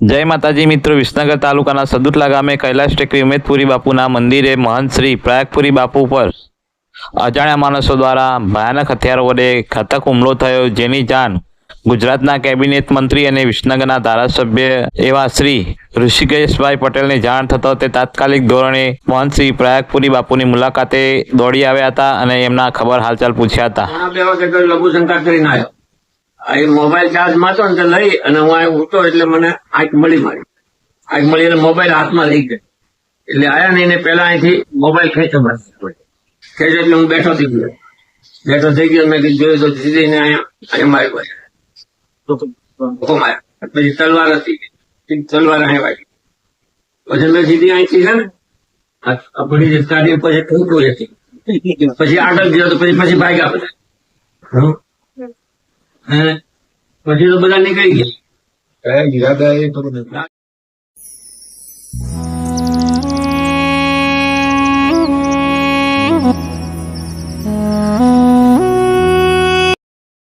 જય માતાજી મિત્રો, વિસનગર તાલુકાના સદુટલા ગામે કૈલાશ ટેકરી ઉમેદપુરી બાપુના મંદિરે મહંત શ્રી પ્રયાગપુરી બાપુ પર અજાણ્યા માણસો દ્વારા ભયાનક હથિયારો વડે ઘાતક હુમલો થયો. જેની જાણ ગુજરાતના કેબિનેટ મંત્રી અને વિસનગરના ધારાસભ્ય એવા શ્રી ઋષિકેશભાઈ પટેલને જાણ થતો તે તાત્કાલિક ધોરણે મહંત શ્રી પ્રયાગપુરી બાપુની મુલાકાતે દોડી આવ્યા હતા અને એમના ખબર હાલચાલ પૂછ્યા હતા. એ મોબાઈલ ચાર્જ મારતો ને તો લઈ અને હું અહીં ઉઠો એટલે મને આંખ મળી મારી. આંખ મળી એટલે મોબાઈલ હાથમાં લઈ ગયો. એટલે આયા ને એને પેલા અહીંથી મોબાઈલ ખેંચો મારી ખેંચો એટલે હું બેઠો થઈ ગયો. બેઠો થઈ ગયો મેં જોયું તો સીધી ને અહીંયા મારી પાસે ધોકો પછી તલવાર હતી. તલવાર અહીં વાગી. પછી મેં સીધી અહીંથી છે ને આપણી જે કાઢી પછી ઠૂંકું હતી પછી આગળ ગયો તો પછી પછી ભાગ્યા બધા. પછી તો બધા નીકળી ગયા. કયા ઈરાદા એ ખબર નથી.